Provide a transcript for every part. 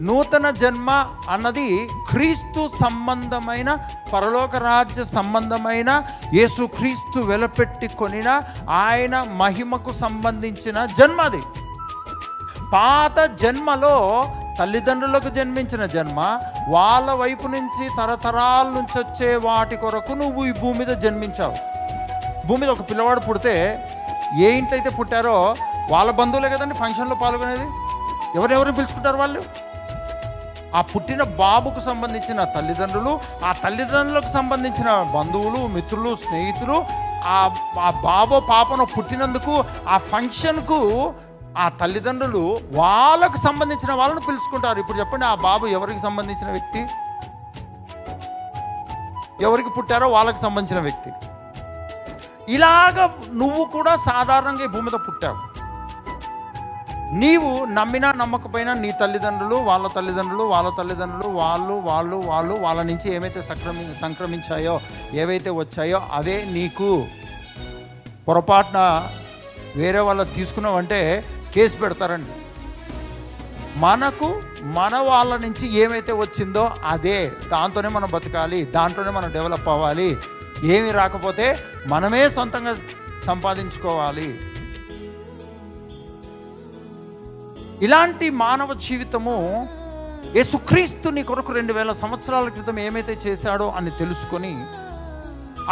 నూతన జన్మ అన్నది క్రీస్తు సంబంధమైన పరలోక రాజ్య సంబంధమైన యేసు క్రీస్తు వెలపెట్టి కొనిన ఆయన మహిమకు సంబంధించిన జన్మ అది. పాత జన్మలో తల్లిదండ్రులకు జన్మించిన జన్మ వాళ్ళ వైపు నుంచి తరతరాల నుంచి వచ్చే వాటి కొరకు నువ్వు ఈ భూమి మీద జన్మించావు. భూమి మీద ఒక పిల్లవాడు పుడితే ఏ ఇంట్లో అయితే పుట్టారో వాళ్ళ బంధువులే కదండి ఫంక్షన్లో పాల్గొనేది? ఎవరెవరిని పిలుచుకుంటారు వాళ్ళు? ఆ పుట్టిన బాబుకు సంబంధించిన తల్లిదండ్రులు ఆ తల్లిదండ్రులకు సంబంధించిన బంధువులు మిత్రులు స్నేహితులు ఆ ఆ బాబో పాపను పుట్టినందుకు ఆ ఫంక్షన్కు ఆ తల్లిదండ్రులు వాళ్ళకు సంబంధించిన వాళ్ళను పిలుచుకుంటారు. ఇప్పుడు చెప్పండి ఆ బాబు ఎవరికి సంబంధించిన వ్యక్తి? ఎవరికి పుట్టారో వాళ్ళకి సంబంధించిన వ్యక్తి. ఇలాగ నువ్వు కూడా సాధారణంగా ఈ భూమి మీద పుట్టావు. నీవు నమ్మినా నమ్మకపోయినా నీ తల్లిదండ్రులు వాళ్ళ తల్లిదండ్రులు వాళ్ళ తల్లిదండ్రులు వాళ్ళు వాళ్ళు వాళ్ళు వాళ్ళ నుంచి ఏమైతే సంక్రమి సంక్రమించాయో ఏవైతే వచ్చాయో అవే నీకు పొరపాటున వేరే వాళ్ళు తీసుకున్నావంటే కేసు పెడతారండి. మనకు మన వాళ్ళ నుంచి ఏమైతే వచ్చిందో అదే. దాంతోనే మనం బతకాలి దాంట్లోనే మనం డెవలప్ అవ్వాలి. ఏమి రాకపోతే మనమే సొంతంగా సంపాదించుకోవాలి. ఇలాంటి మానవ జీవితము యేసుక్రీస్తు నీ కొరకు రెండు వేల సంవత్సరాల క్రితం ఏమైతే చేశాడో అని తెలుసుకొని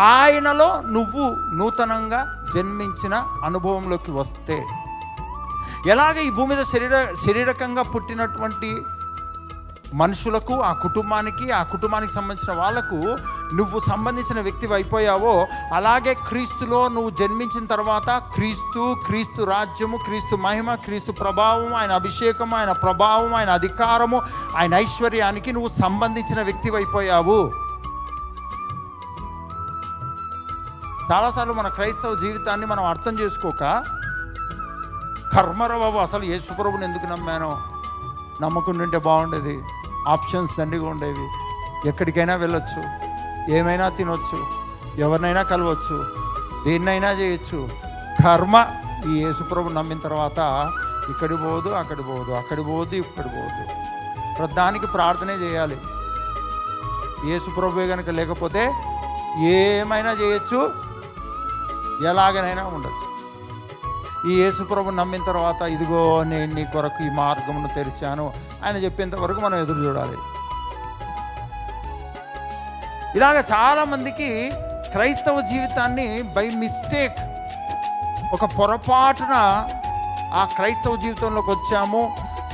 ఆయనలో నువ్వు నూతనంగా జన్మించిన అనుభవంలోకి వస్తే ఎలాగ ఈ భూమి మీద శరీర శరీరకంగా పుట్టినటువంటి మనుషులకు ఆ కుటుంబానికి ఆ కుటుంబానికి సంబంధించిన వాళ్ళకు నువ్వు సంబంధించిన వ్యక్తి అయిపోయావో అలాగే క్రీస్తులో నువ్వు జన్మించిన తర్వాత క్రీస్తు క్రీస్తు రాజ్యము క్రీస్తు మహిమ క్రీస్తు ప్రభావం ఆయన అభిషేకం ఆయన ప్రభావం ఆయన అధికారము ఆయన ఐశ్వర్యానికి నువ్వు సంబంధించిన వ్యక్తి అయిపోయావు. చాలాసార్లు మన క్రైస్తవ జీవితాన్ని మనం అర్థం చేసుకోక కర్మర బాబు అసలు యేసుప్రభుని ఎందుకు నమ్మాను? నమ్మకుంటుంటే బాగుండేది. ఆప్షన్స్ దండిగా ఉండేవి. ఎక్కడికైనా వెళ్ళొచ్చు. ఏమైనా తినొచ్చు ఎవరినైనా కలవచ్చు దేన్నైనా చేయొచ్చు. కర్మ ఈ యేసుప్రభు నమ్మిన తర్వాత ఇక్కడి పోదు అక్కడి పోదు అక్కడి పోదు ఇక్కడి పోదు. ప్రధానికి ప్రార్థనే చేయాలి. యేసుప్రభు కనుక లేకపోతే ఏమైనా చేయొచ్చు ఎలాగనైనా ఉండొచ్చు. ఈ యేసుప్రభు నమ్మిన తర్వాత ఇదిగో నేను నీ కొరకు ఈ మార్గమును తెరిచాను. ఆయన చెప్పేంత వరకు మనం ఎదురు చూడాలి. ఇలాగ చాలామందికి క్రైస్తవ జీవితాన్ని బై మిస్టేక్ ఒక పొరపాటున ఆ క్రైస్తవ జీవితంలోకి వచ్చాము.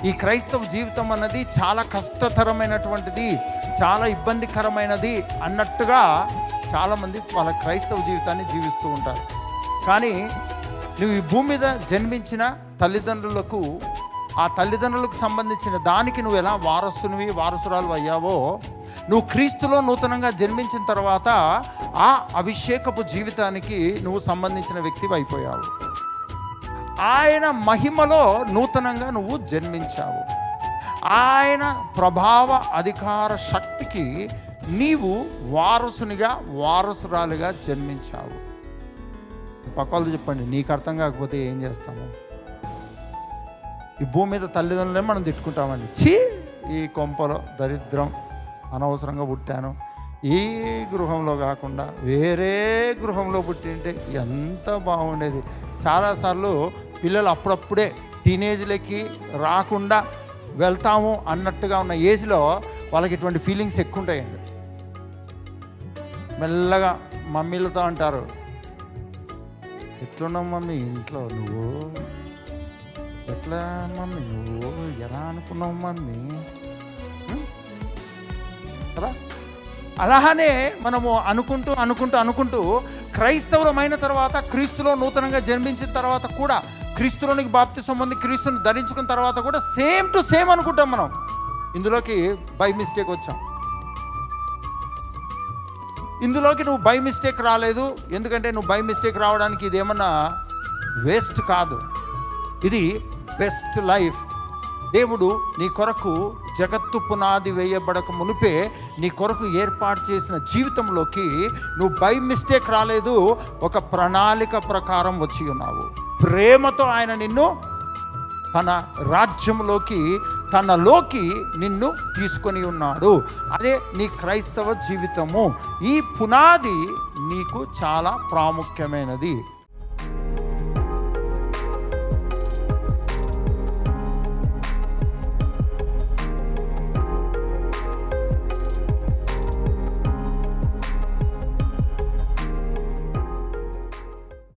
ఈ క్రైస్తవ జీవితం అన్నది చాలా కష్టతరమైనటువంటిది చాలా ఇబ్బందికరమైనది అన్నట్టుగా చాలామంది వాళ్ళ క్రైస్తవ జీవితాన్ని జీవిస్తూ ఉంటారు. కానీ నువ్వు ఈ భూమి మీద జన్మించిన తల్లిదండ్రులకు ఆ తల్లిదండ్రులకు సంబంధించిన దానికి నువ్వు ఎలా వారసునివి వారసురాలు అయ్యావో నువ్వు క్రీస్తులో నూతనంగా జన్మించిన తర్వాత ఆ అభిషేకపు జీవితానికి నువ్వు సంబంధించిన వ్యక్తివి అయిపోయావు. ఆయన మహిమలో నూతనంగా నువ్వు జన్మించావు. ఆయన ప్రభావ అధికార శక్తికి నీవు వారసునిగా వారసురాలుగా జన్మించావు. పక్కవాళ్ళు చెప్పండి నీకు అర్థం కాకపోతే ఏం చేస్తాము? ఈ భూమి మీద తల్లిదండ్రులే మనం తిట్టుకుంటామండి. ఛీ! ఈ కొంపలో దరిద్రం. అనవసరంగా పుట్టాను. ఈ గృహంలో కాకుండా వేరే గృహంలో పుట్టింటే ఎంత బాగుండేది. చాలాసార్లు పిల్లలు అప్పుడప్పుడే టీనేజ్లకి రాకుండా వెళ్తాము అన్నట్టుగా ఉన్న ఏజ్లో వాళ్ళకి ఇటువంటి ఫీలింగ్స్ ఎక్కువ ఉంటాయండి మెల్లగా మమ్మీలతో అంటారు ఎట్లున్నావు మమ్మీ? ఇంట్లో నువ్వు? ఎట్లా మమ్మీ? నువ్వు ఎలా అనుకున్నావు మమ్మీ? కదా? అలానే మనము అనుకుంటూ అనుకుంటూ అనుకుంటూ క్రైస్తవులమైన తర్వాత క్రీస్తులో నూతనంగా జన్మించిన తర్వాత కూడా క్రీస్తులోనికి బాప్తి సంబంధి క్రీస్తుని ధరించుకున్న తర్వాత కూడా సేమ్ టు సేమ్ అనుకుంటాం మనం. ఇందులోకి బై మిస్టేక్ వచ్చాం. ఇందులోకి నువ్వు బై మిస్టేక్ రాలేదు. ఎందుకంటే నువ్వు బై మిస్టేక్ రావడానికి ఇది ఏమన్నా వేస్ట్ కాదు. ఇది బెస్ట్ లైఫ్ దేవుడు నీ కొరకు జగత్తు పునాది వేయబడక మునిపే నీ కొరకు ఏర్పాటు చేసిన జీవితంలోకి నువ్వు బై మిస్టేక్ రాలేదు. ఒక ప్రణాళిక ప్రకారం వచ్చి ఉన్నావు. ప్రేమతో ఆయన నిన్ను తన రాజ్యంలోకి తనలోకి నిన్ను తీసుకొని ఉన్నాడు. అదే నీ క్రైస్తవ జీవితము. ఈ పునాది నీకు చాలా ప్రాముఖ్యమైనది.